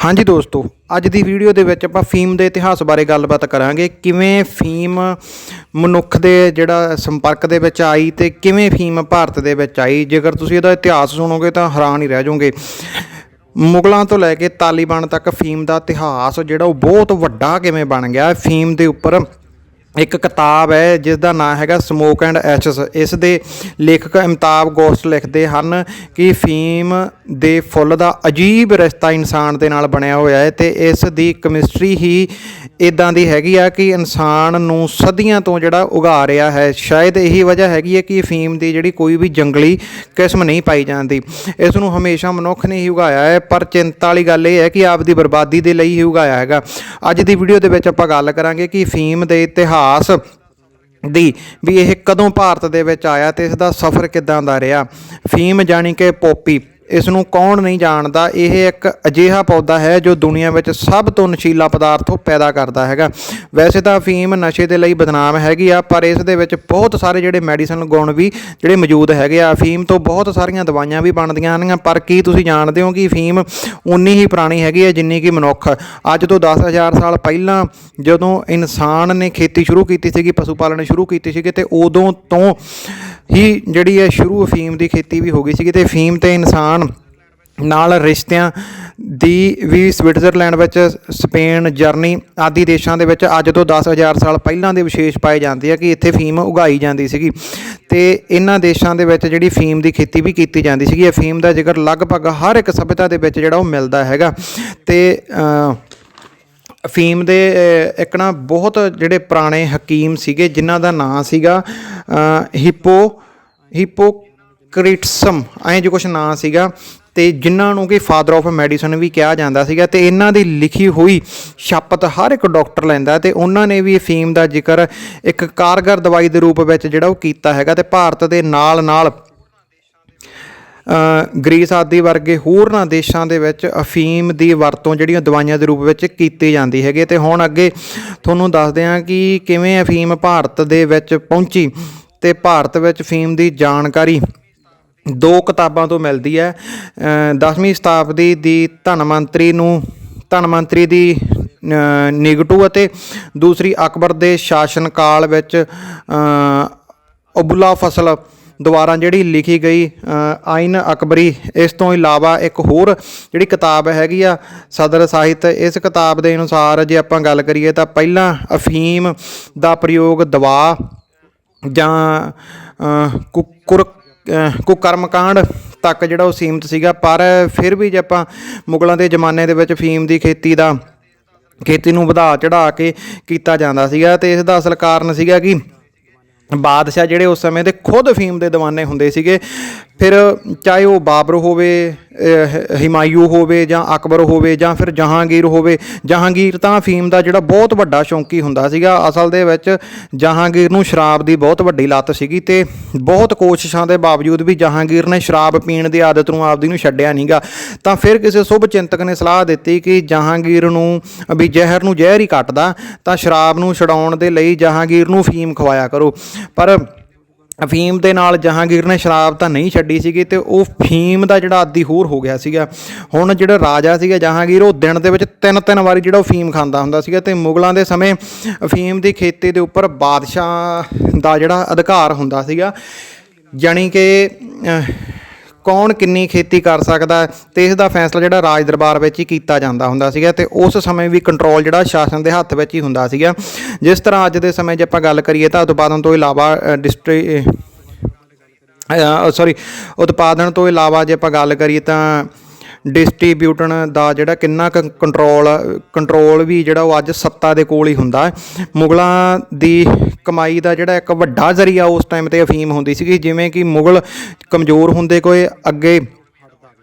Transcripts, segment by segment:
ਹਾਂਜੀ ਦੋਸਤੋ, ਅੱਜ ਦੀ ਵੀਡੀਓ ਦੇ ਵਿੱਚ ਆਪਾਂ ਫੀਮ ਦੇ ਇਤਿਹਾਸ ਬਾਰੇ ਗੱਲਬਾਤ ਕਰਾਂਗੇ। ਕਿਵੇਂ ਫੀਮ ਮਨੁੱਖ ਦੇ ਜਿਹੜਾ ਸੰਪਰਕ ਦੇ ਵਿੱਚ ਆਈ ਤੇ ਕਿਵੇਂ ਫੀਮ ਭਾਰਤ ਦੇ ਵਿੱਚ ਆਈ? ਜੇਕਰ ਤੁਸੀਂ ਇਹਦਾ ਇਤਿਹਾਸ ਸੁਣੋਗੇ ਤਾਂ ਹੈਰਾਨ ਹੀ ਰਹਿ ਜਾਓਗੇ। ਮੁਗਲਾਂ ਤੋਂ ਲੈ ਕੇ ਤਾਲੀਬਾਨ ਤੱਕ ਫੀਮ ਦਾ ਇਤਿਹਾਸ ਜਿਹੜਾ ਉਹ ਬਹੁਤ ਵੱਡਾ ਕਿਵੇਂ ਬਣ ਗਿਆ ਫੀਮ ਦੇ ਉੱਪਰ ਇੱਕ ਕਿਤਾਬ ਹੈ ਜਿਸ ਦਾ ਨਾਮ ਹੈਗਾ ਸਮੋਕ ਐਂਡ ਐਸ਼ਸ ਇਸ ਦੇ ਲੇਖਕ ਅਮਿਤਾਭ ਗੋਸਟ ਲਿਖਦੇ ਹਨ ਕਿ ਫੀਮ ਦੇ ਫੁੱਲ ਦਾ ਅਜੀਬ ਰਿਸ਼ਤਾ ਇਨਸਾਨ ਦੇ ਨਾਲ ਬਣਿਆ ਹੋਇਆ ਹੈ ਤੇ ਇਸ ਦੀ ਕੈਮਿਸਟਰੀ ਹੀ ਇਦਾਂ ਦੀ ਹੈਗੀ ਆ ਕਿ ਇਨਸਾਨ ਨੂੰ ਸਦੀਆਂ ਤੋਂ ਜਿਹੜਾ ਉਗਾ ਰਿਹਾ ਹੈ। ਸ਼ਾਇਦ ਇਹੀ ਵਜ੍ਹਾ ਹੈਗੀ ਹੈ ਕਿ ਫੀਮ ਦੀ ਜਿਹੜੀ ਕੋਈ ਵੀ ਜੰਗਲੀ ਕਿਸਮ ਨਹੀਂ ਪਾਈ ਜਾਂਦੀ। ਇਸ ਨੂੰ ਹਮੇਸ਼ਾ ਮਨੁੱਖ ਨੇ ਹੀ ਉਗਾਇਆ ਹੈ, ਪਰ ਚਿੰਤਾ ਵਾਲੀ ਗੱਲ ਇਹ ਹੈ ਕਿ ਆਪ ਦੀ ਬਰਬਾਦੀ ਦੇ ਲਈ ਹੀ ਉਗਾਇਆ ਹੈਗਾ। ਅੱਜ ਦੀ ਵੀਡੀਓ ਦੇ ਵਿੱਚ ਆਪਾਂ ਗੱਲ ਕਰਾਂਗੇ ਕਿ ਫੀਮ ਦੇ ਇਤਿਹਾਸ ਦੀ ਵੀ ਇਹ ਕਦੋਂ ਭਾਰਤ ਦੇ ਵਿੱਚ ਆਇਆ ਤੇ ਇਸ ਦਾ ਸਫ਼ਰ ਕਿੱਦਾਂ ਦਾ ਰਿਹਾ? ਫੀਮ ਜਾਣੀ ਕਿ ਪੋਪੀ। ਇਸ ਨੂੰ ਕੌਣ ਨਹੀਂ ਜਾਣਦਾ, ਇਹ ਇੱਕ ਅਜਿਹਾ ਪੌਦਾ ਹੈ ਜੋ ਦੁਨੀਆ ਵਿੱਚ ਸਭ ਤੋਂ ਨਸ਼ੀਲਾ ਪਦਾਰਥ ਉਹ ਪੈਦਾ ਕਰਦਾ ਹੈਗਾ। ਵੈਸੇ ਤਾਂ ਅਫੀਮ ਨਸ਼ੇ ਦੇ ਲਈ ਬਦਨਾਮ ਹੈਗੀ ਆ, ਪਰ ਇਸ ਦੇ ਵਿੱਚ ਬਹੁਤ ਸਾਰੇ ਜਿਹੜੇ ਮੈਡੀਸਨ ਗੁਣ ਵੀ ਜਿਹੜੇ ਮੌਜੂਦ ਹੈਗੇ ਆ। ਅਫੀਮ ਤੋਂ ਬਹੁਤ ਸਾਰੀਆਂ ਦਵਾਈਆਂ ਵੀ ਬਣਦੀਆਂ ਹਨ, ਪਰ ਕੀ ਤੁਸੀਂ ਜਾਣਦੇ ਹੋ ਕਿ ਅਫੀਮ ਉਨੀ ਹੀ ਪੁਰਾਣੀ ਹੈਗੀ ਹੈ ਜਿੰਨੀ ਕਿ ਮਨੁੱਖ? ਅੱਜ ਤੋਂ 10000 ਸਾਲ ਪਹਿਲਾਂ ਜਦੋਂ ਇਨਸਾਨ ਨੇ ਖੇਤੀ ਸ਼ੁਰੂ ਕੀਤੀ ਸੀਗੀ, ਪਸ਼ੂ ਪਾਲਣ ਸ਼ੁਰੂ ਕੀਤੀ ਸੀਗੀ, ਤੇ ਉਦੋਂ ਤੋਂ ਹੀ ਜਿਹੜੀ ਹੈ ਸ਼ੁਰੂ ਅਫੀਮ ਦੀ ਖੇਤੀ ਵੀ ਹੋ ਗਈ ਸੀਗੀ, ਤੇ ਫੀਮ ਤੇ ਇਨਸਾਨ ਨਾਲ ਰਿਸ਼ਤਿਆਂ ਦੀ ਵੀ ਸਵਿਟਜ਼ਰਲੈਂਡ ਵਿੱਚ ਸਪੇਨ ਜਰਮਨੀ ਆਦਿ ਦੇਸ਼ਾਂ ਦੇ ਵਿੱਚ ਅੱਜ ਤੋਂ 10000 ਸਾਲ ਪਹਿਲਾਂ ਦੇ ਵਿਸ਼ੇਸ਼ ਪਾਏ ਜਾਂਦੇ ਆ ਕਿ ਇੱਥੇ ਫੀਮ ਉਗਾਈ ਜਾਂਦੀ ਸੀਗੀ। ਤੇ ਇਹਨਾਂ ਦੇਸ਼ਾਂ ਦੇ ਵਿੱਚ ਜਿਹੜੀ ਫੀਮ ਦੀ ਖੇਤੀ ਵੀ ਕੀਤੀ ਜਾਂਦੀ ਸੀਗੀ ਅਫੀਮ ਦਾ ਜ਼ਿਕਰ ਲਗਭਗ ਹਰ ਇੱਕ ਸਭਿਅਤਾ ਦੇ ਵਿੱਚ ਜਿਹੜਾ ਉਹ ਮਿਲਦਾ ਹੈਗਾ। ਤੇ ਅ, ਅਫੀਮ ਦੇ ਇੱਕ ਨਾ ਬਹੁਤ ਜਿਹੜੇ ਪੁਰਾਣੇ ਹਕੀਮ ਸੀਗੇ ਜਿਨ੍ਹਾਂ ਦਾ ਨਾਂ ਸੀਗਾ ਅ, ਹਿਪੋ ਹਿਪੋਕ੍ਰਿਟਸਮ ਐਂ ਜੋ ਕੁਛ ਨਾਂ ਸੀਗਾ। ਤੇ ਜਿਨ੍ਹਾਂ ਨੂੰ ਕਿ ਫਾਦਰ ਆਫ ਮੈਡੀਸਨ ਵੀ ਕਿਹਾ ਜਾਂਦਾ ਸੀਗਾ ਤੇ ਇਹਨਾਂ ਦੀ ਲਿਖੀ ਹੋਈ ਸ਼ਪਥ ਹਰ ਇੱਕ ਡਾਕਟਰ ਲੈਂਦਾ ਤੇ ਉਹਨਾਂ ਨੇ ਵੀ ਅਫੀਮ ਦਾ ਜ਼ਿਕਰ ਇੱਕ ਕਾਰਗਰ ਦਵਾਈ ਦੇ ਰੂਪ ਵਿੱਚ ਜਿਹੜਾ ਉਹ ਕੀਤਾ ਹੈਗਾ ਤੇ ਭਾਰਤ ਦੇ ਨਾਲ ਨਾਲ ਅ, ਗ੍ਰੀਸ ਆਦਿ ਵਰਗੇ ਹੋਰਨਾਂ ਦੇਸ਼ਾਂ ਦੇ ਵਿੱਚ ਅਫੀਮ ਦੀ ਵਰਤੋਂ ਜਿਹੜੀਆਂ ਦਵਾਈਆਂ ਦੇ ਰੂਪ ਵਿੱਚ ਕੀਤੀ ਜਾਂਦੀ ਹੈਗੀ ਤੇ ਹੁਣ ਅੱਗੇ ਤੁਹਾਨੂੰ ਦੱਸਦੇ ਹਾਂ ਕਿ ਕਿਵੇਂ ਅਫੀਮ ਭਾਰਤ ਦੇ ਵਿੱਚ ਪਹੁੰਚੀ ਤੇ ਭਾਰਤ ਵਿੱਚ ਅਫੀਮ ਦੀ ਜਾਣਕਾਰੀ ਦੋ ਕਿਤਾਬਾਂ ਤੋਂ ਮਿਲਦੀ ਹੈ। 10ਵੀਂ ਸ਼ਤਾਬਦੀ ਦੀ ਧਨ ਮੰਤਰੀ ਨੂੰ ਧਨ ਮੰਤਰੀ ਦੀ ਨਿਗਟੂ ਅਤੇ ਦੂਸਰੀ ਅਕਬਰ ਦੇ ਸ਼ਾਸਨ ਕਾਲ ਵਿੱਚ ਅ, ਅਬੁਲਾ ਫਸਲ ਦੁਆਰਾ ਜਿਹੜੀ ਲਿਖੀ ਗਈ ਅ, ਆਇਨ ਅਕਬਰੀ ਇਸ ਤੋਂ ਇਲਾਵਾ ਇੱਕ ਹੋਰ ਜਿਹੜੀ ਕਿਤਾਬ ਹੈਗੀ ਆ ਸਦਰ ਸਾਹਿਤ ਇਸ ਕਿਤਾਬ ਦੇ ਅਨੁਸਾਰ ਜੇ ਆਪਾਂ ਗੱਲ ਕਰੀਏ ਤਾਂ ਪਹਿਲਾਂ ਅਫੀਮ ਦਾ ਪ੍ਰਯੋਗ ਦਵਾ ਜਾਂ ਅ, ਕੁਕਰਮਕਾਂਡ ਤੱਕ ਜਿਹੜਾ ਉਹ ਸੀਮਤ ਸੀਗਾ, ਪਰ ਫਿਰ ਵੀ ਜੇ ਆਪਾਂ ਮੁਗਲਾਂ ਦੇ ਜ਼ਮਾਨੇ ਦੇ ਵਿੱਚ ਫੀਮ ਦੀ ਖੇਤੀ ਦਾ ਖੇਤੀ ਨੂੰ ਵਧਾ ਚੜਾ ਕੇ ਕੀਤਾ ਜਾਂਦਾ ਸੀਗਾ ਤੇ ਇਸ ਦਾ ਅਸਲ ਕਾਰਨ ਸੀਗਾ ਕਿ ਬਾਦਸ਼ਾਹ ਜਿਹੜੇ ਉਸ ਸਮੇਂ ਦੇ ਖੁਦ ਫੀਮ ਦੇ دیਵਾਨੇ ਹੁੰਦੇ ਸੀਗੇ ਫਿਰ ਚਾਹੇ ਉਹ ਬਾਬਰ ਹੋਵੇ ਅਹ, ਹਿਮਾਯੂ ਹੋਵੇ ਜਾਂ ਅਕਬਰ ਹੋਵੇ ਜਾਂ ਫਿਰ ਜਹਾਂਗੀਰ ਹੋਵੇ ਜਹਾਂਗੀਰ ਤਾਂ ਅਫੀਮ ਦਾ ਜਿਹੜਾ ਬਹੁਤ ਵੱਡਾ ਸ਼ੌਂਕੀ ਹੁੰਦਾ ਸੀਗਾ। ਅਸਲ ਦੇ ਵਿੱਚ ਜਹਾਂਗੀਰ ਨੂੰ ਸ਼ਰਾਬ ਦੀ ਬਹੁਤ ਵੱਡੀ ਲੱਤ ਸੀਗੀ ਤੇ ਬਹੁਤ ਕੋਸ਼ਿਸ਼ਾਂ ਦੇ ਬਾਵਜੂਦ ਵੀ ਜਹਾਂਗੀਰ ਨੇ ਸ਼ਰਾਬ ਪੀਣ ਦੀ ਆਦਤ ਨੂੰ ਆਪਦੀ ਨੂੰ ਛੱਡਿਆ ਨਹੀਂਗਾ ਤਾਂ ਫਿਰ ਕਿਸੇ ਸੁਭ ਚਿੰਤਕ ਨੇ ਸਲਾਹ ਦਿੱਤੀ ਕਿ ਜਹਾਂਗੀਰ ਨੂੰ ਵੀ ਜ਼ਹਿਰ ਨੂੰ ਜ਼ਹਿਰ ਹੀ ਕੱਟਦਾ ਤਾਂ ਸ਼ਰਾਬ ਨੂੰ ਛਡਾਉਣ ਦੇ ਲਈ ਜਹਾਂਗੀਰ ਨੂੰ ਫੀਮ ਖਵਾਇਆ ਕਰੋ। ਪਰ ਅਫੀਮ ਦੇ ਨਾਲ ਜਹਾਂਗੀਰ ਨੇ ਸ਼ਰਾਬ ਤਾਂ ਨਹੀਂ ਛੱਡੀ ਸੀਗੀ ਤੇ ਉਹ ਫੀਮ ਦਾ ਜਿਹੜਾ ਆਦੀ ਹੋਰ ਹੋ ਗਿਆ ਸੀਗਾ। ਹੁਣ ਜਿਹੜਾ ਰਾਜਾ ਸੀਗਾ ਜਹਾਂਗੀਰ, ਉਹ ਦਿਨ ਦੇ ਵਿੱਚ ਤਿੰਨ ਤਿੰਨ ਵਾਰੀ ਜਿਹੜਾ ਉਹ ਫੀਮ ਖਾਂਦਾ ਹੁੰਦਾ ਸੀਗਾ ਤੇ ਮੁਗਲਾਂ ਦੇ ਸਮੇਂ ਅਫੀਮ ਦੀ ਖੇਤੀ ਦੇ ਉੱਪਰ ਬਾਦਸ਼ਾਹ ਦਾ ਜਿਹੜਾ ਅਧਿਕਾਰ ਹੁੰਦਾ ਸੀਗਾ, ਜਾਣੀ ਕਿ ਕੌਣ ਕਿੰਨੀ ਖੇਤੀ ਕਰ ਸਕਦਾ ਹੈ ਤੇ ਇਸ ਦਾ ਫੈਸਲਾ ਜਿਹੜਾ ਰਾਜ ਦਰਬਾਰ ਵਿੱਚ ਹੀ ਕੀਤਾ ਜਾਂਦਾ ਹੁੰਦਾ ਸੀਗਾ ਤੇ ਉਸ ਸਮੇਂ ਵੀ ਕੰਟਰੋਲ ਜਿਹੜਾ ਸ਼ਾਸਨ ਦੇ ਹੱਥ ਵਿੱਚ ਹੀ ਹੁੰਦਾ ਸੀਗਾ। ਜਿਸ ਤਰ੍ਹਾਂ ਅੱਜ ਦੇ ਸਮੇਂ ਜੇ ਆਪਾਂ ਗੱਲ ਕਰੀਏ ਤਾਂ ਉਤਪਾਦਨ ਤੋਂ ਇਲਾਵਾ ਡਿਸਟਰੀ ਸੌਰੀ ਉਤਪਾਦਨ ਤੋਂ ਇਲਾਵਾ ਜੇ ਆਪਾਂ ਗੱਲ ਕਰੀਏ ਤਾਂ ਡਿਸਟ੍ਰੀਬਿਊਟਨ ਦਾ ਜਿਹੜਾ ਕਿੰਨਾ ਕੰਟਰੋਲ ਕੰਟਰੋਲ ਵੀ ਜਿਹੜਾ ਉਹ ਅੱਜ ਸੱਤਾ ਦੇ ਕੋਲ ਹੀ ਹੁੰਦਾ ਹੈ। ਮੁਗਲਾਂ ਦੀ ਕਮਾਈ ਦਾ ਜਿਹੜਾ ਇੱਕ ਵੱਡਾ ਜ਼ਰੀਆ ਉਸ ਟਾਈਮ ਤੇ ਅਫੀਮ ਹੁੰਦੀ ਸੀਗੀ, ਜਿਵੇਂ ਕਿ ਮੁਗਲ ਕਮਜ਼ੋਰ ਹੁੰਦੇ ਕੋਈ ਅੱਗੇ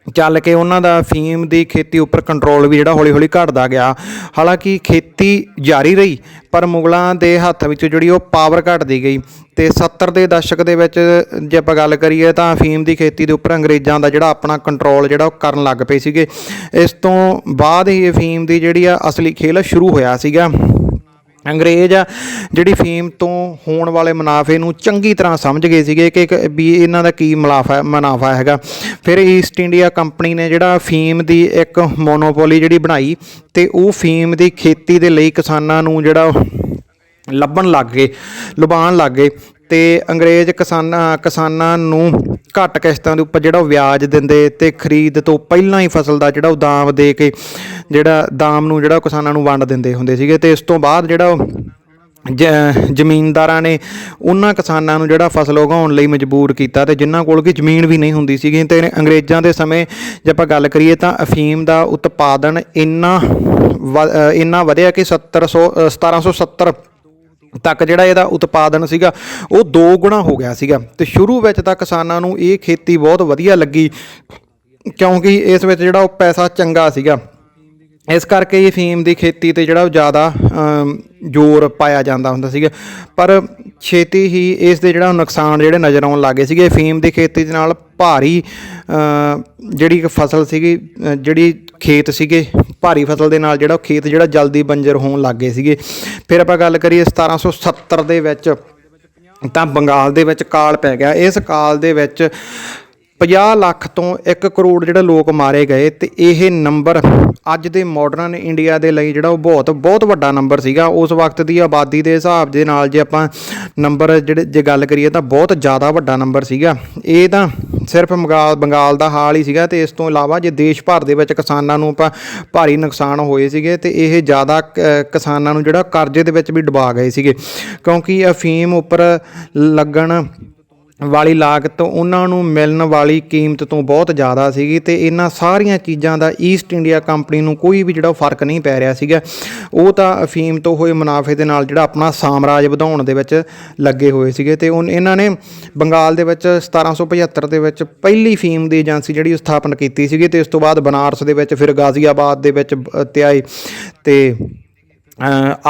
ਚੱਲ ਕੇ ਉਹਨਾਂ ਦਾ ਫੀਮ ਦੀ ਖੇਤੀ ਉੱਪਰ ਕੰਟਰੋਲ ਵੀ ਜਿਹੜਾ ਹੌਲੀ-ਹੌਲੀ ਘਟਦਾ ਗਿਆ। ਹਾਲਾਂਕਿ ਖੇਤੀ ਜਾਰੀ ਰਹੀ, ਪਰ ਮੁਗਲਾਂ ਦੇ ਹੱਥ ਵਿੱਚ ਜਿਹੜੀ ਉਹ ਪਾਵਰ ਘਟਦੀ ਗਈ ਤੇ 70 ਦੇ ਦਸ਼ਕ ਦੇ ਵਿੱਚ ਜੇ ਆਪਾਂ ਗੱਲ ਕਰੀਏ ਤਾਂ ਅਫੀਮ ਦੀ ਖੇਤੀ ਦੇ ਉੱਪਰ ਅੰਗਰੇਜ਼ਾਂ ਦਾ ਜਿਹੜਾ ਆਪਣਾ ਕੰਟਰੋਲ ਜਿਹੜਾ ਉਹ ਕਰਨ ਲੱਗ ਪਏ ਸੀਗੇ। ਇਸ ਤੋਂ ਬਾਅਦ ਹੀ ਅਫੀਮ ਦੀ ਜਿਹੜੀ ਆ ਅਸਲੀ ਖੇਲ ਸ਼ੁਰੂ ਹੋਇਆ ਸੀਗਾ। ਅੰਗਰੇਜ਼ ਆ, ਜਿਹੜੀ ਫੀਮ ਤੋਂ ਹੋਣ ਵਾਲੇ ਮੁਨਾਫੇ ਨੂੰ ਚੰਗੀ ਤਰ੍ਹਾਂ ਸਮਝ ਗਏ ਸੀਗੇ ਕਿ ਕਿ ਵੀ ਇਹਨਾਂ ਦਾ ਕੀ ਮੁਨਾਫਾ ਮੁਨਾਫਾ ਹੈਗਾ। ਫਿਰ ਈਸਟ ਇੰਡੀਆ ਕੰਪਨੀ ਨੇ ਜਿਹੜਾ ਫੀਮ ਦੀ ਇੱਕ ਮੋਨੋਪੋਲੀ ਜਿਹੜੀ ਬਣਾਈ ਤੇ ਉਹ ਫੀਮ ਦੀ ਖੇਤੀ ਦੇ ਲਈ ਕਿਸਾਨਾਂ ਨੂੰ ਜਿਹੜਾ ਲੱਭਣ ਲੱਗ ਗਏ ਲੁਬਾਣ ਲੱਗ ਗਏ। ਤੇ ਅੰਗਰੇਜ਼ ਕਿਸਾਨਾਂ ਕਿਸਾਨਾਂ ਨੂੰ ਘੱਟ ਕਿਸ਼ਤਾਂ ਦੇ ਉੱਪਰ ਜਿਹੜਾ ਉਹ ਵਿਆਜ ਦਿੰਦੇ ਤੇ ਖਰੀਦ ਤੋਂ ਪਹਿਲਾਂ ਹੀ ਫਸਲ ਦਾ ਜਿਹੜਾ ਉਹ ਦਾਮ ਦੇ ਕੇ ਜਿਹੜਾ ਦਾਮ ਨੂੰ ਜਿਹੜਾ ਉਹ ਕਿਸਾਨਾਂ ਨੂੰ ਵੰਡ ਦਿੰਦੇ ਹੁੰਦੇ ਸੀਗੇ ਤੇ ਇਸ ਤੋਂ ਬਾਅਦ ਜਿਹੜਾ ਉਹ ਜ- ਜ਼ਮੀਨਦਾਰਾਂ ਨੇ ਉਹਨਾਂ ਕਿਸਾਨਾਂ ਨੂੰ ਜਿਹੜਾ ਫਸਲ ਉਗਾਉਣ ਲਈ ਮਜਬੂਰ ਕੀਤਾ ਤੇ ਜਿਨ੍ਹਾਂ ਕੋਲ ਕਿ ਜ਼ਮੀਨ ਵੀ ਨਹੀਂ ਹੁੰਦੀ ਸੀਗੀ ਤੇ ਅੰਗਰੇਜ਼ਾਂ ਦੇ ਸਮੇਂ ਜੇ ਆਪਾਂ ਗੱਲ ਕਰੀਏ ਤਾਂ ਅਫੀਮ ਦਾ ਉਤਪਾਦਨ ਇੰਨਾ ਵ- ਇੰਨਾ ਵਧਿਆ ਕਿ 1700 ਅ, 1770 ਤੱਕ ਜਿਹੜਾ ਇਹਦਾ ਉਤਪਾਦਨ ਸੀਗਾ, ਉਹ ਦੋ ਗੁਣਾ ਹੋ ਗਿਆ ਸੀਗਾ। ਤੇ ਸ਼ੁਰੂ ਵਿੱਚ ਤਾਂ ਕਿਸਾਨਾਂ ਨੂੰ ਇਹ ਖੇਤੀ ਬਹੁਤ ਵਧੀਆ ਲੱਗੀ, ਕਿਉਂਕਿ ਇਸ ਵਿੱਚ ਜਿਹੜਾ ਉਹ ਪੈਸਾ ਚੰਗਾ ਸੀਗਾ। ਇਸ ਕਰਕੇ ਇਹ ਫੀਮ ਦੀ ਖੇਤੀ ਤੇ ਜਿਹੜਾ ਉਹ ਜ਼ਿਆਦਾ ਜ਼ੋਰ ਪਾਇਆ ਜਾਂਦਾ ਹੁੰਦਾ ਸੀਗਾ। ਪਰ ਛੇਤੀ ਹੀ ਇਸ ਦੇ ਜਿਹੜਾ ਨੁਕਸਾਨ ਜਿਹੜੇ ਨਜ਼ਰ ਆਉਣ ਲੱਗੇ ਸੀਗੇ ਫੀਮ ਦੀ ਖੇਤੀ ਦੇ ਨਾਲ ਭਾਰੀ ਜਿਹੜੀ ਫਸਲ ਸੀਗੀ ਜਿਹੜੀ ਖੇਤ ਸੀਗੇ, ਭਾਰੀ ਫਸਲ ਦੇ ਨਾਲ ਜਿਹੜਾ ਉਹ ਖੇਤ ਜਿਹੜਾ ਜਲਦੀ ਬੰਜਰ ਹੋਣ ਲੱਗ ਗਏ ਸੀਗੇ। ਫਿਰ ਆਪਾਂ ਗੱਲ ਕਰੀਏ 1770 ਦੇ ਵਿੱਚ, ਤਾਂ ਬੰਗਾਲ ਦੇ ਵਿੱਚ ਕਾਲ ਪੈ ਗਿਆ। ਇਸ ਕਾਲ ਦੇ ਵਿੱਚ 50 ਲੱਖ ਤੋਂ 1 ਕਰੋੜ ਜਿਹੜੇ ਲੋਕ ਮਾਰੇ ਗਏ ਤੇ ਇਹ ਨੰਬਰ ਅੱਜ ਦੇ ਮਾਡਰਨ ਇੰਡੀਆ ਦੇ ਲਈ ਜਿਹੜਾ ਉਹ ਬਹੁਤ ਬਹੁਤ ਵੱਡਾ ਨੰਬਰ ਸੀਗਾ। ਉਸ ਵਕਤ ਦੀ ਆਬਾਦੀ ਦੇ ਹਿਸਾਬ ਦੇ ਨਾਲ ਜੇ ਆਪਾਂ ਨੰਬਰ ਜਿਹੜੇ, ਜੇ ਗੱਲ ਕਰੀਏ ਤਾਂ ਬਹੁਤ ਜ਼ਿਆਦਾ ਵੱਡਾ ਨੰਬਰ ਸੀਗਾ। ਇਹ ਤਾਂ ਸਿਰਫ ਬੰਗਾਲ ਬੰਗਾਲ ਦਾ ਹਾਲ ਹੀ ਸੀਗਾ ਤੇ ਇਸ ਤੋਂ ਇਲਾਵਾ ਜੇ ਦੇਸ਼ ਭਰ ਦੇ ਵਿੱਚ ਕਿਸਾਨਾਂ ਨੂੰ ਆਪਾਂ ਭਾਰੀ ਨੁਕਸਾਨ ਹੋਏ ਸੀਗੇ ਤੇ ਇਹ ਜ਼ਿਆਦਾ ਕ- ਕਿਸਾਨਾਂ ਨੂੰ ਜਿਹੜਾ ਕਰਜ਼ੇ ਦੇ ਵਿੱਚ ਵੀ ਡੁਬਾ ਗਏ ਸੀਗੇ। ਕਿਉਂਕਿ ਅਫੀਮ ਉੱਪਰ ਲੱਗਣ ਵਾਲੀ ਲਾਗਤ ਉਹਨਾਂ ਨੂੰ ਮਿਲਣ ਵਾਲੀ ਕੀਮਤ ਤੋਂ ਬਹੁਤ ਜ਼ਿਆਦਾ ਸੀਗੀ ਤੇ ਇਹਨਾਂ ਸਾਰੀਆਂ ਚੀਜ਼ਾਂ ਦਾ ਈਸਟ ਇੰਡੀਆ ਕੰਪਨੀ ਨੂੰ ਕੋਈ ਵੀ ਜਿਹੜਾ ਉਹ ਫ਼ਰਕ ਨਹੀਂ ਪੈ ਰਿਹਾ ਸੀਗਾ। ਉਹ ਤਾਂ ਅਫੀਮ ਤੋਂ ਹੋਏ ਮੁਨਾਫੇ ਦੇ ਨਾਲ ਜਿਹੜਾ ਆਪਣਾ ਸਾਮਰਾਜ ਵਧਾਉਣ ਦੇ ਵਿੱਚ ਲੱਗੇ ਹੋਏ ਸੀਗੇ ਤੇ ਉਹ ਇਹਨਾਂ ਨੇ ਬੰਗਾਲ ਦੇ ਵਿੱਚ 1775 ਦੇ ਵਿੱਚ ਪਹਿਲੀ ਫੀਮ ਦੀ ਏਜੰਸੀ ਜਿਹੜੀ ਉਹ ਸਥਾਪਨ ਕੀਤੀ ਸੀਗੀ ਤੇ ਇਸ ਤੋਂ ਬਾਅਦ ਬਨਾਰਸ ਦੇ ਵਿੱਚ ਫਿਰ ਗਾਜ਼ੀਆਬਾਦ ਦੇ ਵਿੱਚ ਅ, ਤੇ ਆਏ ਤੇ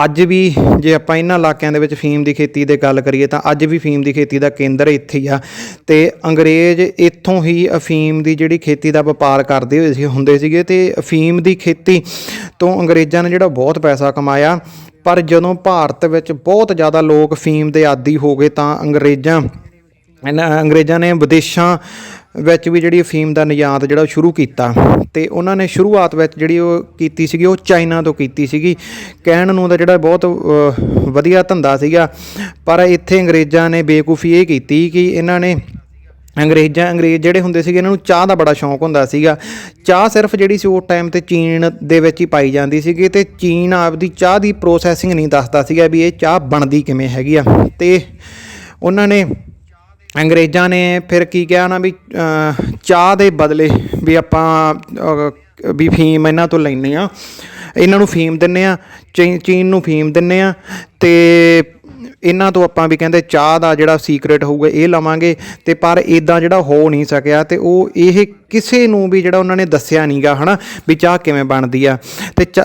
ਅੱਜ ਵੀ ਜੇ ਆਪਾਂ ਇਹਨਾਂ ਇਲਾਕਿਆਂ ਦੇ ਵਿੱਚ ਫੀਮ ਦੀ ਖੇਤੀ ਦੇ ਗੱਲ ਕਰੀਏ ਤਾਂ ਅੱਜ ਵੀ ਫੀਮ ਦੀ ਖੇਤੀ ਦਾ ਕੇਂਦਰ ਇੱਥੇ ਹੀ ਆ ਤੇ ਅੰਗਰੇਜ਼ ਇੱਥੋਂ ਹੀ ਅਫੀਮ ਦੀ ਜਿਹੜੀ ਖੇਤੀ ਦਾ ਵਪਾਰ ਕਰਦੇ ਹੋਏ ਸੀ, ਹੁੰਦੇ ਸੀਗੇ ਤੇ ਅਫੀਮ ਦੀ ਖੇਤੀ ਤੋਂ ਅੰਗਰੇਜ਼ਾਂ ਨੇ ਜਿਹੜਾ ਬਹੁਤ ਪੈਸਾ ਕਮਾਇਆ, ਪਰ ਜਦੋਂ ਭਾਰਤ ਵਿੱਚ ਬਹੁਤ ਜ਼ਿਆਦਾ ਲੋਕ ਫੀਮ ਦੇ ਆਦੀ ਹੋ ਗਏ ਤਾਂ ਅੰਗਰੇਜ਼ਾਂ ਅੰਗਰੇਜ਼ਾਂ ਨੇ ਵਿਦੇਸ਼ਾਂ ਵਿੱਚ ਵੀ ਜਿਹੜੀ ਅਫੀਮ ਦਾ ਨਿਜਾਤ ਜਿਹੜਾ ਉਹ ਸ਼ੁਰੂ ਕੀਤਾ ਤੇ ਉਹਨਾਂ ਨੇ ਸ਼ੁਰੂਆਤ ਵਿੱਚ ਜਿਹੜੀ ਉਹ ਕੀਤੀ ਸੀਗੀ, ਉਹ ਚਾਈਨਾ ਤੋਂ ਕੀਤੀ ਸੀਗੀ। ਕਹਿਣ ਨੂੰ ਤਾਂ ਜਿਹੜਾ ਬਹੁਤ ਵਧੀਆ ਧੰਦਾ ਸੀਗਾ, ਪਰ ਇੱਥੇ ਅੰਗਰੇਜ਼ਾਂ ਨੇ ਬੇਕੂਫੀ ਇਹ ਕੀਤੀ ਕਿ ਇਹਨਾਂ ਨੇ ਅੰਗਰੇਜ਼ਾਂ, ਅੰਗਰੇਜ਼ ਜਿਹੜੇ ਹੁੰਦੇ ਸੀਗੇ, ਇਹਨਾਂ ਨੂੰ ਚਾਹ ਦਾ ਬੜਾ ਸ਼ੌਂਕ ਹੁੰਦਾ ਸੀਗਾ। ਚਾਹ ਸਿਰਫ ਜਿਹੜੀ ਸੀ ਉਹ ਟਾਈਮ ਤੇ ਚੀਨ ਦੇ ਵਿੱਚ ਹੀ ਪਾਈ ਜਾਂਦੀ ਸੀਗੀ ਤੇ ਚੀਨ ਆਪਦੀ ਚਾਹ ਦੀ ਪ੍ਰੋਸੈਸਿੰਗ ਨਹੀਂ ਦੱਸਦਾ ਸੀਗਾ ਵੀ ਇਹ ਚਾਹ ਬਣਦੀ ਕਿਵੇਂ ਹੈਗੀ ਆ। ਤੇ ਉਹਨਾਂ ਨੇ ਅੰਗਰੇਜ਼ਾਂ ਨੇ ਫਿਰ ਕੀ ਕਿਹਾ ਨਾ ਵੀ ਚਾਹ ਦੇ ਬਦਲੇ ਵੀ ਆਪਾਂ ਵੀ ਫੀਮ ਇਹਨਾਂ ਤੋਂ ਲੈਂਦੇ ਆ ਇਹਨਾਂ ਨੂੰ ਫੀਮ ਦਿੰਨੇ ਆ ਚੀ- ਚੀਨ ਨੂੰ ਫੀਮ ਦਿੰਨੇ ਆ ਤੇ ਇਹਨਾਂ ਤੋਂ ਆਪਾਂ ਵੀ ਕਹਿੰਦੇ ਚਾਹ ਦਾ ਜਿਹੜਾ ਸੀਕ੍ਰੇਟ ਹੋਊਗਾ ਇਹ ਲਵਾਂਗੇ ਤੇ ਪਰ ਇਦਾਂ ਜਿਹੜਾ ਹੋ ਨਹੀਂ ਸਕਿਆ ਤੇ ਉਹ ਇਹ ਕਿਸੇ ਨੂੰ ਵੀ ਜਿਹੜਾ ਉਹਨਾਂ ਨੇ ਦੱਸਿਆ ਨਹੀਂਗਾ ਹਨਾ, ਵੀ ਚਾਹ ਕਿਵੇਂ ਬਣਦੀ ਆ। ਤੇ ਚ-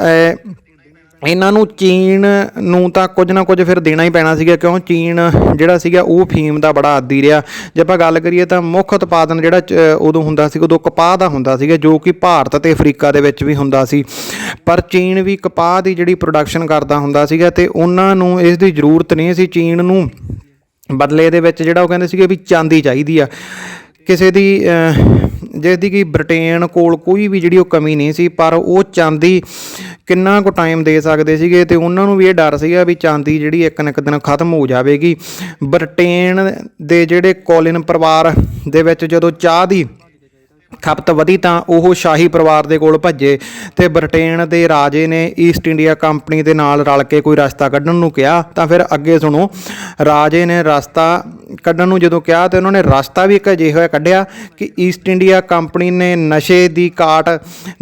ਇਹਨਾਂ ਨੂੰ ਚੀਨ ਨੂੰ ਤਾਂ ਕੁਝ ਨਾ ਕੁਝ ਫਿਰ ਦੇਣਾ ਹੀ ਪੈਣਾ ਸੀਗਾ, ਕਿਉਂ? ਚੀਨ ਜਿਹੜਾ ਸੀਗਾ ਉਹ ਫੀਮ ਦਾ ਬੜਾ ਆਦੀ ਰਿਹਾ। ਜੇ ਆਪਾਂ ਗੱਲ ਕਰੀਏ ਤਾਂ ਮੁੱਖ ਉਤਪਾਦਨ ਜਿਹੜਾ ਚ- ਉਦੋਂ ਹੁੰਦਾ ਸੀ, ਉਦੋਂ ਕਪਾਹ ਦਾ ਹੁੰਦਾ ਸੀਗਾ, ਜੋ ਕਿ ਭਾਰਤ ਅਤੇ ਅਫਰੀਕਾ ਦੇ ਵਿੱਚ ਵੀ ਹੁੰਦਾ ਸੀ। ਪਰ ਚੀਨ ਵੀ ਕਪਾਹ ਦੀ ਜਿਹੜੀ ਪ੍ਰੋਡਕਸ਼ਨ ਕਰਦਾ ਹੁੰਦਾ ਸੀਗਾ ਤੇ ਉਹਨਾਂ ਨੂੰ ਇਸ ਦੀ ਜ਼ਰੂਰਤ ਨਹੀਂ ਸੀ। ਚੀਨ ਨੂੰ ਬਦਲੇ ਦੇ ਵਿੱਚ ਜਿਹੜਾ ਉਹ ਕਹਿੰਦੇ ਸੀਗੇ ਵੀ ਚਾਂਦੀ ਚਾਹੀਦੀ ਆ। ਕਿਸੇ ਦੀ ਜਿਸ ਦੀ ਕਿ ਬ੍ਰਿਟੇਨ ਕੋਲ ਕੋਈ ਵੀ ਜਿਹੜੀ ਉਹ ਕਮੀ ਨਹੀਂ ਸੀ, ਪਰ ਉਹ ਚਾਂਦੀ ਕਿੰਨਾ ਕੁ ਟਾਈਮ ਦੇ ਸਕਦੇ ਸੀਗੇ ਤੇ ਉਹਨਾਂ ਨੂੰ ਵੀ ਇਹ ਡਰ ਸੀਗਾ ਵੀ ਚਾਂਦੀ ਜਿਹੜੀ ਇੱਕ ਨਾ ਇੱਕ ਦਿਨ ਖਤਮ ਹੋ ਜਾਵੇਗੀ। ਬ੍ਰਿਟੇਨ ਦੇ ਜਿਹੜੇ ਕੋਲਿਨ ਪਰਿਵਾਰ ਦੇ ਵਿੱਚ ਜਦੋਂ ਚਾਹ ਦੀ ਖਪਤ ਵਧੀ ਤਾਂ ਉਹ ਸ਼ਾਹੀ ਪਰਿਵਾਰ ਦੇ ਕੋਲ ਭੱਜੇ ਤੇ ਬ੍ਰਿਟੇਨ ਦੇ ਰਾਜੇ ਨੇ ਈਸਟ ਇੰਡੀਆ ਕੰਪਨੀ ਦੇ ਨਾਲ ਰਲ ਕੇ ਕੋਈ ਰਸਤਾ ਕੱਢਣ ਨੂੰ ਕਿਹਾ। ਤਾਂ ਫਿਰ ਅੱਗੇ ਸੁਣੋ। ਰਾਜੇ ਨੇ ਰਸਤਾ ਕੱਢਣ ਨੂੰ ਜਦੋਂ ਕਿਹਾ ਤੇ ਉਹਨਾਂ ਨੇ ਰਸਤਾ ਵੀ ਇੱਕ ਅਜਿਹਾ ਕੱਢਿਆ ਕਿ ਈਸਟ ਇੰਡੀਆ ਕੰਪਨੀ ਨੇ ਨਸ਼ੇ ਦੀ ਕਾਟ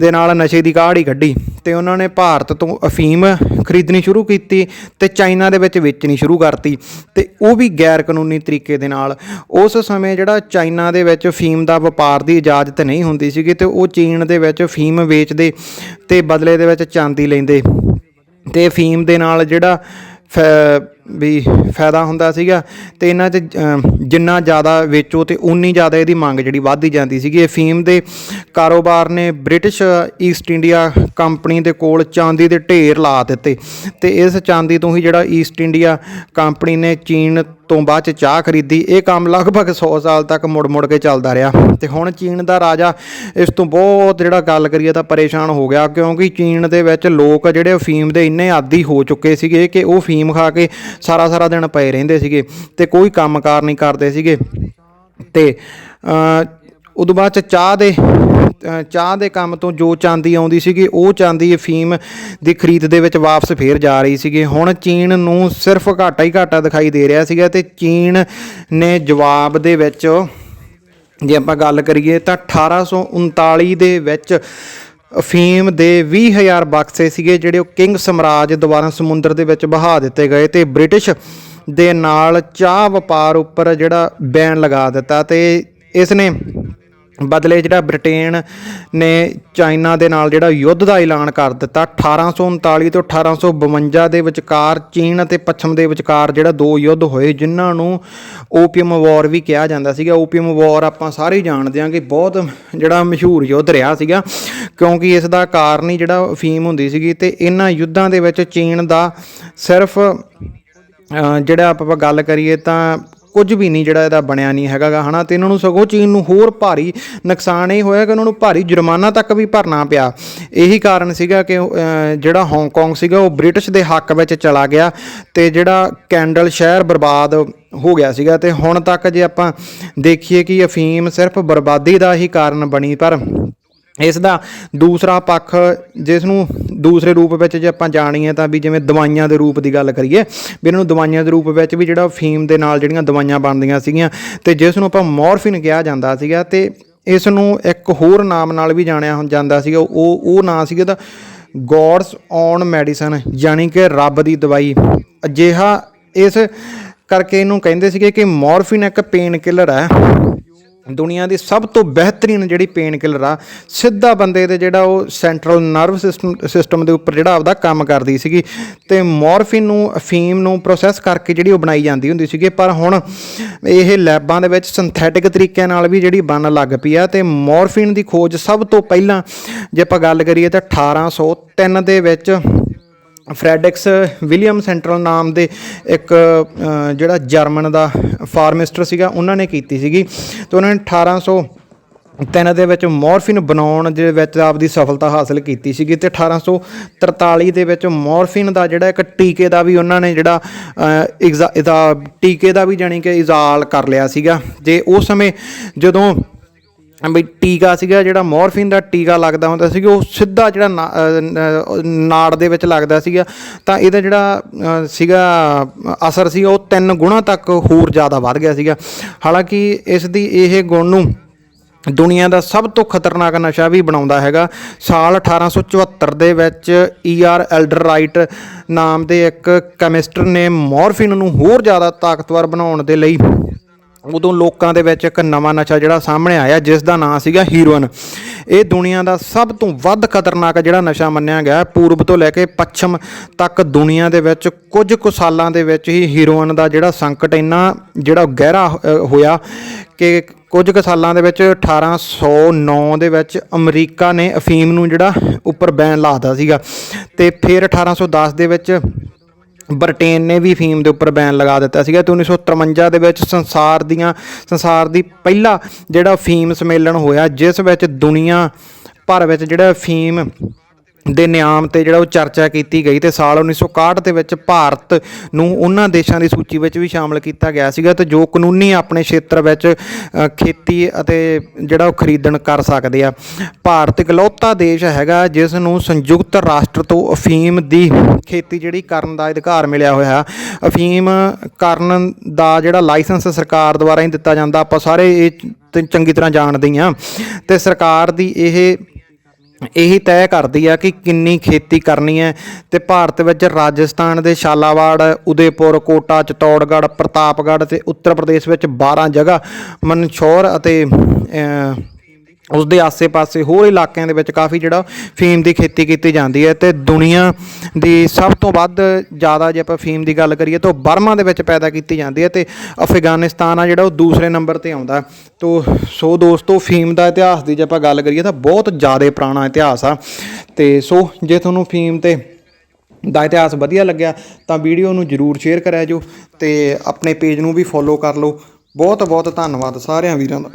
ਦੇ ਨਾਲ ਨਸ਼ੇ ਦੀ ਕਾੜ ਹੀ ਕੱਢੀ ਤੇ ਉਹਨਾਂ ਨੇ ਭਾਰਤ ਤੋਂ ਅਫੀਮ ਖਰੀਦਣੀ ਸ਼ੁਰੂ ਕੀਤੀ ਤੇ ਚਾਈਨਾ ਦੇ ਵਿੱਚ ਵੇਚਣੀ ਸ਼ੁਰੂ ਕਰਤੀ ਤੇ ਉਹ ਵੀ ਗੈਰ ਕਾਨੂੰਨੀ ਤਰੀਕੇ ਦੇ ਨਾਲ। ਉਸ ਸਮੇਂ ਜਿਹੜਾ ਚਾਈਨਾ ਦੇ ਵਿੱਚ ਅਫੀਮ ਦਾ ਵਪਾਰ ਦੀ ਇਜਾਜ਼ਤ ਨਹੀਂ ਹੁੰਦੀ ਸੀਗੀ ਤੇ ਉਹ ਚੀਨ ਦੇ ਵਿੱਚ ਫੀਮ ਵੇਚਦੇ ਤੇ ਬਦਲੇ ਦੇ ਵਿੱਚ ਚਾਂਦੀ ਲੈਂਦੇ। ਤੇ ਫੀਮ ਦੇ ਨਾਲ ਜਿਹੜਾ ਫ- ਵੀ ਫਾਇਦਾ ਹੁੰਦਾ ਸੀਗਾ ਤੇ ਇਹਨਾਂ 'ਚ ਜਿੰਨਾ ਜ਼ਿਆਦਾ ਵੇਚੋ ਤੇ ਉਨੀ ਜ਼ਿਆਦਾ ਇਹਦੀ ਮੰਗ ਜਿਹੜੀ ਵੱਧਦੀ ਜਾਂਦੀ ਸੀਗੀ। ਅਫੀਮ ਦੇ ਕਾਰੋਬਾਰ ਨੇ ਬ੍ਰਿਟਿਸ਼ ਈਸਟ ਇੰਡੀਆ ਕੰਪਨੀ ਦੇ ਕੋਲ ਚਾਂਦੀ ਦੇ ਢੇਰ ਲਾ ਦਿੱਤੇ ਤੇ ਇਸ ਚਾਂਦੀ ਤੋਂ ਹੀ ਜਿਹੜਾ ਈਸਟ ਇੰਡੀਆ ਕੰਪਨੀ ਨੇ ਚੀਨ ਤੋਂ ਬਾਅਦ ਚ ਚਾਹ ਖਰੀਦੀ। ਇਹ ਕੰਮ ਲਗਭਗ 100 ਸਾਲ ਤੱਕ ਮੁੜ ਮੁੜ ਕੇ ਚੱਲਦਾ ਰਿਹਾ ਤੇ ਹੁਣ ਚੀਨ ਦਾ ਰਾਜਾ ਇਸ ਤੋਂ ਬਹੁਤ ਜਿਹੜਾ ਗੱਲ ਕਰੀਏ ਤਾਂ ਪਰੇਸ਼ਾਨ ਹੋ ਗਿਆ ਕਿਉਂਕਿ ਚੀਨ ਦੇ ਵਿੱਚ ਲੋਕ ਜਿਹੜੇ ਅਫੀਮ ਦੇ ਇੰਨੇ ਆਦੀ ਹੋ ਚੁੱਕੇ ਸੀਗੇ ਕਿ ਉਹ ਫੀਮ ਖਾ ਕੇ ਸਾਰਾ ਸਾਰਾ ਦਿਨ ਪਏ ਰਹਿੰਦੇ ਸੀਗੇ ਤੇ ਕੋਈ ਕੰਮਕਾਰ ਨਹੀਂ ਕਰਦੇ ਸੀਗੇ। ਤੇ ਅ, ਉਦੋਂ ਬਾਅਦ ਚ ਚਾਹ ਦੇ ਚਾਹ ਦੇ ਕੰਮ ਤੋਂ ਜੋ ਚਾਂਦੀ ਆਉਂਦੀ ਸੀਗੀ ਉਹ ਚਾਂਦੀ ਅਫੀਮ ਦੀ ਖਰੀਦ ਦੇ ਵਿੱਚ ਵਾਪਸ ਫੇਰ ਜਾ ਰਹੀ ਸੀਗੀ। ਹੁਣ ਚੀਨ ਨੂੰ ਸਿਰਫ ਘਾਟਾ ਹੀ ਘਾਟਾ ਦਿਖਾਈ ਦੇ ਰਿਹਾ ਸੀਗਾ ਤੇ ਚੀਨ ਨੇ ਜਵਾਬ ਦੇ ਵਿੱਚ ਜੇ ਆਪਾਂ ਗੱਲ ਕਰੀਏ ਤਾਂ 1839 ਦੇ ਵਿੱਚ ਅਫੀਮ ਦੇ 20000 ਬਕਸੇ ਸੀਗੇ, ਜਿਹੜੇ ਉਹ ਕਿੰਗ ਸਮਰਾਜ ਦੁਆਰਾ ਸਮੁੰਦਰ ਦੇ ਵਿੱਚ ਬਹਾ ਦਿੱਤੇ ਗਏ ਤੇ ਬ੍ਰਿਟਿਸ਼ ਦੇ ਨਾਲ ਚਾਹ ਵਪਾਰ ਉੱਪਰ ਜਿਹੜਾ ਬੈਨ ਲਗਾ ਦਿੱਤਾ ਤੇ ਇਸ ਨੇ ਬਦਲੇ ਜਿਹੜਾ ਬ੍ਰਿਟੇਨ ਨੇ ਚਾਈਨਾ ਦੇ ਨਾਲ ਜਿਹੜਾ ਯੁੱਧ ਦਾ ਐਲਾਨ ਕਰ ਦਿੱਤਾ 1839 ਤੋਂ 1852 ਦੇ ਵਿਚਕਾਰ ਚੀਨ ਅਤੇ ਪੱਛਮ ਦੇ ਵਿਚਕਾਰ ਜਿਹੜਾ ਦੋ ਯੁੱਧ ਹੋਏ, ਜਿਨ੍ਹਾਂ ਨੂੰ ਓਪੀਅਮ ਵਾਰ ਵੀ ਕਿਹਾ ਜਾਂਦਾ ਸੀਗਾ। ਓਪੀਅਮ ਵਾਰ ਆਪਾਂ ਸਾਰੇ ਜਾਣਦੇ ਹਾਂ ਕਿ ਬਹੁਤ ਜਿਹੜਾ ਮਸ਼ਹੂਰ ਯੁੱਧ ਰਿਹਾ ਸੀਗਾ, ਕਿਉਂਕਿ ਇਸ ਦਾ ਕਾਰਨ ਹੀ ਜਿਹੜਾ ਅਫੀਮ ਹੁੰਦੀ ਸੀਗੀ ਤੇ ਇਹਨਾਂ ਯੁੱਧਾਂ ਦੇ ਵਿੱਚ ਚੀਨ ਦਾ ਸਿਰਫ ਜਿਹੜਾ ਆਪਾਂ ਗੱਲ ਕਰੀਏ ਤਾਂ ਕੁਝ ਵੀ ਨਹੀਂ ਜਿਹੜਾ ਇਹਦਾ ਬਣਿਆ ਨਹੀਂ ਹੈਗਾਗਾ ਹਨਾ? ਤੇ ਇਹਨਾਂ ਨੂੰ ਸਗੋਂ ਚੀਨ ਨੂੰ ਹੋਰ ਭਾਰੀ ਨੁਕਸਾਨ ਇਹ ਹੋਇਆ ਕਿ ਉਹਨਾਂ ਨੂੰ ਭਾਰੀ ਜੁਰਮਾਨਾ ਤੱਕ ਵੀ ਭਰਨਾ ਪਿਆ। ਇਹੀ ਕਾਰਨ ਸੀਗਾ ਕਿ ਜਿਹੜਾ ਹਾਂਗਕਾਂਗ ਸੀਗਾ, ਉਹ ਬ੍ਰਿਟਿਸ਼ ਦੇ ਹੱਕ ਵਿੱਚ ਚਲਾ ਗਿਆ ਤੇ ਜਿਹੜਾ ਕੈਂਡਲ ਸ਼ਹਿਰ ਬਰਬਾਦ ਹੋ ਗਿਆ ਸੀਗਾ। ਤੇ ਹੁਣ ਤੱਕ ਜੇ ਆਪਾਂ ਦੇਖੀਏ ਕਿ ਅਫੀਮ ਸਿਰਫ ਬਰਬਾਦੀ ਦਾ ਹੀ ਕਾਰਨ ਬਣੀ, ਪਰ ਇਸ ਦਾ ਦੂਸਰਾ ਪੱਖ ਜਿਸ ਨੂੰ ਦੂਸਰੇ ਰੂਪ ਵਿੱਚ ਜੇ ਆਪਾਂ ਜਾਣੀਏ ਤਾਂ ਵੀ ਜਿਵੇਂ ਦਵਾਈਆਂ ਦੇ ਰੂਪ ਦੀ ਗੱਲ ਕਰੀਏ, ਵੀ ਇਹਨਾਂ ਨੂੰ ਦਵਾਈਆਂ ਦੇ ਰੂਪ ਵਿੱਚ ਵੀ ਜਿਹੜਾ ਫੀਮ ਦੇ ਨਾਲ ਜਿਹੜੀਆਂ ਦਵਾਈਆਂ ਬਣਦੀਆਂ ਸੀਗੀਆਂ ਤੇ ਜਿਸ ਨੂੰ ਆਪਾਂ ਮੋਰਫਿਨ ਕਿਹਾ ਜਾਂਦਾ ਸੀਗਾ ਤੇ ਇਸ ਨੂੰ ਇੱਕ ਹੋਰ ਨਾਮ ਨਾਲ ਵੀ ਜਾਣਿਆ ਜਾਂਦਾ ਸੀਗਾ, ਉਹ ਉਹ ਨਾਂ ਸੀਗਾ ਤਾਂ ਗੋਡਸ ਔਨ ਮੈਡੀਸਨ, ਯਾਨੀ ਕਿ ਰੱਬ ਦੀ ਦਵਾਈ। ਅਜਿਹਾ ਇਸ ਕਰਕੇ ਇਹਨੂੰ ਕਹਿੰਦੇ ਸੀਗੇ ਕਿ ਮੋਰਫਿਨ ਇੱਕ ਪੇਨ ਕਿਲਰ ਹੈ। ਦੁਨੀਆ ਦੀ ਸਭ ਤੋਂ ਬਿਹਤਰੀਨ ਜਿਹੜੀ ਪੇਨ ਕਿਲਰ ਆ, ਸਿੱਧਾ ਬੰਦੇ ਦੇ ਜਿਹੜਾ ਉਹ ਸੈਂਟਰਲ ਨਰਵ ਸਿਸਟਮ ਸਿਸਟਮ ਦੇ ਉੱਪਰ ਜਿਹੜਾ ਆਪਦਾ ਕੰਮ ਕਰਦੀ ਸੀਗੀ ਤੇ ਮੋਰਫਿਨ ਨੂੰ ਅਫੀਮ ਨੂੰ ਪ੍ਰੋਸੈਸ ਕਰਕੇ ਜਿਹੜੀ ਉਹ ਬਣਾਈ ਜਾਂਦੀ ਹੁੰਦੀ ਸੀਗੀ। ਪਰ ਹੁਣ ਇਹ ਲੈਬਾਂ ਦੇ ਵਿੱਚ ਸਿੰਥੈਟਿਕ ਤਰੀਕਿਆਂ ਨਾਲ ਵੀ ਜਿਹੜੀ ਬਣਨ ਲੱਗ ਪਈ ਆ ਤੇ ਮੋਰਫਿਨ ਦੀ ਖੋਜ ਸਭ ਤੋਂ ਪਹਿਲਾਂ ਜੇ ਆਪਾਂ ਗੱਲ ਕਰੀਏ ਤਾਂ 1803 ਦੇ ਵਿੱਚ ਫ੍ਰੈਡਿਕਸ ਵਿਲੀਅਮ ਸੈਂਟਰਲ ਨਾਮ ਦੇ ਇੱਕ ਜਿਹੜਾ ਜਰਮਨ ਦਾ ਫਾਰਮਿਸਟਰ ਸੀਗਾ, ਉਹਨਾਂ ਨੇ ਕੀਤੀ ਸੀਗੀ। ਤੇ ਉਹਨਾਂ ਨੇ 1800 ਤਿੰਨ ਦੇ ਵਿੱਚ ਮੋਰਫਿਨ ਬਣਾਉਣ ਦੇ ਵਿੱਚ ਆਪਦੀ ਸਫਲਤਾ ਹਾਸਲ ਕੀਤੀ ਸੀਗੀ ਤੇ 1843 ਦੇ ਵਿੱਚ ਮੋਰਫਿਨ ਦਾ ਜਿਹੜਾ ਇੱਕ ਟੀਕੇ ਦਾ ਵੀ ਉਹਨਾਂ ਨੇ ਜਿਹੜਾ ਇਗਜ਼ਾ- ਇਹਦਾ ਟੀਕੇ ਦਾ ਵੀ ਜਾਣੀ ਕਿ ਇਜ਼ਾਲ ਕਰ ਲਿਆ ਸੀਗਾ। ਜੇ ਉਸ ਸਮੇਂ ਜਦੋਂ ਬਈ ਟੀਕਾ ਸੀਗਾ ਜਿਹੜਾ ਮੋਰਫਿਨ ਦਾ ਟੀਕਾ ਲੱਗਦਾ ਹੁੰਦਾ ਸੀ, ਉਹ ਸਿੱਧਾ ਜਿਹੜਾ ਨਾੜ ਦੇ ਵਿੱਚ ਲੱਗਦਾ ਸੀਗਾ। ਤਾਂ ਇਹਦਾ ਜਿਹੜਾ ਸੀਗਾ ਅਸਰ ਸੀ, ਉਹ ਤਿੰਨ ਗੁਣਾ ਤੱਕ ਹੋਰ ਜ਼ਿਆਦਾ ਵੱਧ ਗਿਆ ਸੀਗਾ। ਹਾਲਾਂਕਿ ਇਸ ਦੀ ਇਹ ਗੁਣ ਨੂੰ ਦੁਨੀਆ ਦਾ ਸਭ ਤੋਂ ਖਤਰਨਾਕ ਨਸ਼ਾ ਵੀ ਬਣਾਉਂਦਾ ਹੈਗਾ। ਸਾਲ 1874 ਦੇ ਵਿੱਚ ਈ ਆਰ ਐਲਡਰ ਰਾਈਟ ਨਾਮ ਦੇ ਇੱਕ ਕੈਮਿਸਟਰ ਨੇ ਮੋਰਫਿਨ ਨੂੰ ਹੋਰ ਜ਼ਿਆਦਾ ਤਾਕਤਵਰ ਬਣਾਉਣ ਦੇ ਲਈ ਉਦੋਂ ਲੋਕਾਂ ਦੇ ਵਿੱਚ ਇੱਕ ਨਵਾਂ ਨਸ਼ਾ ਜਿਹੜਾ ਸਾਹਮਣੇ ਆਇਆ, ਜਿਸ ਦਾ ਨਾਂ ਸੀਗਾ ਹੀਰੋਇਨ। ਇਹ ਦੁਨੀਆ ਦਾ ਸਭ ਤੋਂ ਵੱਧ ਖਤਰਨਾਕ ਜਿਹੜਾ ਨਸ਼ਾ ਮੰਨਿਆ ਗਿਆ ਪੂਰਬ ਤੋਂ ਲੈ ਕੇ ਪੱਛਮ ਤੱਕ ਦੁਨੀਆ ਦੇ ਵਿੱਚ ਕੁਝ ਕੁ ਸਾਲਾਂ ਦੇ ਵਿੱਚ ਹੀ ਹੀਰੋਇਨ ਦਾ ਜਿਹੜਾ ਸੰਕਟ ਇੰਨਾ ਜਿਹੜਾ ਗਹਿਰਾ ਹੋਇਆ ਕਿ ਕੁਝ ਕੁ ਸਾਲਾਂ ਦੇ ਵਿੱਚ 1809 ਦੇ ਵਿੱਚ ਅਮਰੀਕਾ ਨੇ ਅਫੀਮ ਨੂੰ ਜਿਹੜਾ ਉੱਪਰ ਬੈਨ ਲਾਤਾ ਸੀਗਾ। ਤੇ ਫਿਰ 1810 ਦੇ ਵਿੱਚ ਬ੍ਰਿਟੇਨ ਨੇ ਵੀ ਫੀਮ ਦੇ ਉੱਪਰ ਬੈਨ ਲਗਾ ਦਿੱਤਾ ਸੀਗਾ ਤੇ 1953 ਦੇ ਵਿੱਚ ਸੰਸਾਰ ਦੀਆਂ ਸੰਸਾਰ ਦੀ ਪਹਿਲਾ ਜਿਹੜਾ ਫੀਮ ਸੰਮੇਲਨ ਹੋਇਆ, ਜਿਸ ਵਿੱਚ ਦੁਨੀਆ ਭਰ ਵਿੱਚ ਜਿਹੜਾ ਫੀਮ ਦੇ ਨਿਯਮ ਤੇ ਜਿਹੜਾ ਉਹ ਚਰਚਾ ਕੀਤੀ ਗਈ ਤੇ ਸਾਲ 1961 ਦੇ ਵਿੱਚ ਭਾਰਤ ਨੂੰ ਉਹਨਾਂ ਦੇਸ਼ਾਂ ਦੀ ਸੂਚੀ ਵਿੱਚ ਵੀ ਸ਼ਾਮਲ ਕੀਤਾ ਗਿਆ ਸੀਗਾ ਤੇ ਜੋ ਕਾਨੂੰਨੀ ਆਪਣੇ ਖੇਤਰ ਵਿੱਚ ਖੇਤੀ ਅਤੇ ਜਿਹੜਾ ਉਹ ਖਰੀਦਣ ਕਰ ਸਕਦੇ ਆ। ਭਾਰਤ ਇਕਲੌਤਾ ਦੇਸ਼ ਹੈਗਾ ਜਿਸ ਨੂੰ ਸੰਯੁਕਤ ਰਾਸ਼ਟਰ ਤੋਂ ਅਫੀਮ ਦੀ ਖੇਤੀ ਜਿਹੜੀ ਕਰਨ ਦਾ ਅਧਿਕਾਰ ਮਿਲਿਆ ਹੋਇਆ ਹੈ ਅਫੀਮ ਕਰਨ ਦਾ ਜਿਹੜਾ ਲਾਇਸੈਂਸ ਸਰਕਾਰ ਦੁਆਰਾ ਹੀ ਦਿੱਤਾ ਜਾਂਦਾ, ਆਪਾਂ ਸਾਰੇ ਇਹ ਚੰਗੀ ਤਰ੍ਹਾਂ ਜਾਣਦੇ ਹਾਂ ਤੇ ਸਰਕਾਰ ਦੀ ਇਹ ਇਹੀ ਤੈਅ ਕਰਦੀ ਆ ਕਿ ਕਿੰਨੀ ਖੇਤੀ ਕਰਨੀ ਹੈ ਤੇ ਭਾਰਤ ਵਿੱਚ ਰਾਜਸਥਾਨ ਦੇ ਸ਼ਾਲਾਵਾੜ ਉਦੈਪੁਰ, ਕੋਟਾ, ਚਤੌੜਗੜ੍ਹ, ਪ੍ਰਤਾਪਗੜ੍ਹ ਤੇ ਉੱਤਰ ਪ੍ਰਦੇਸ਼ ਵਿੱਚ 12 ਜਗ੍ਹਾ ਮਨਸ਼ੌਰ ਅਤੇ ਉਸ ਦੇ ਆਸੇ-ਪਾਸੇ ਹੋਰ ਇਲਾਕਿਆਂ ਦੇ ਵਿੱਚ ਕਾਫੀ ਜਿਹੜਾ ਫੀਮ ਦੀ ਖੇਤੀ ਕੀਤੀ ਜਾਂਦੀ ਹੈ ਤੇ ਦੁਨੀਆ ਦੀ ਸਭ ਤੋਂ ਵੱਧ ਜ਼ਿਆਦਾ ਜੇ ਆਪਾਂ ਫੀਮ ਦੀ ਗੱਲ ਕਰੀਏ ਤਾਂ ਉਹ ਬਰਮਾ ਦੇ ਵਿੱਚ ਪੈਦਾ ਕੀਤੀ ਜਾਂਦੀ ਹੈ ਤੇ ਅਫਗਾਨਿਸਤਾਨ ਆ ਜਿਹੜਾ ਉਹ ਦੂਸਰੇ ਨੰਬਰ ਤੇ ਆਉਂਦਾ। ਤੋ ਸੋ ਦੋਸਤੋ, ਫੀਮ ਦਾ ਇਤਿਹਾਸ ਦੀ ਜੇ ਆਪਾਂ ਗੱਲ ਕਰੀਏ ਤਾਂ ਬਹੁਤ ਜ਼ਿਆਦਾ ਪੁਰਾਣਾ ਇਤਿਹਾਸ ਆ। ਤੇ ਸੋ ਜੇ ਤੁਹਾਨੂੰ ਫੀਮ ਤੇ ਦਾ ਇਤਿਹਾਸ ਵਧੀਆ ਲੱਗਿਆ ਤਾਂ ਵੀਡੀਓ ਨੂੰ ਜਰੂਰ ਸ਼ੇਅਰ ਕਰਿਆ ਜੋ ਤੇ ਆਪਣੇ ਪੇਜ ਨੂੰ ਵੀ ਫੋਲੋ ਕਰ ਲਓ। ਬਹੁਤ ਬਹੁਤ ਧੰਨਵਾਦ ਸਾਰਿਆਂ ਵੀਰਾਂ ਦਾ।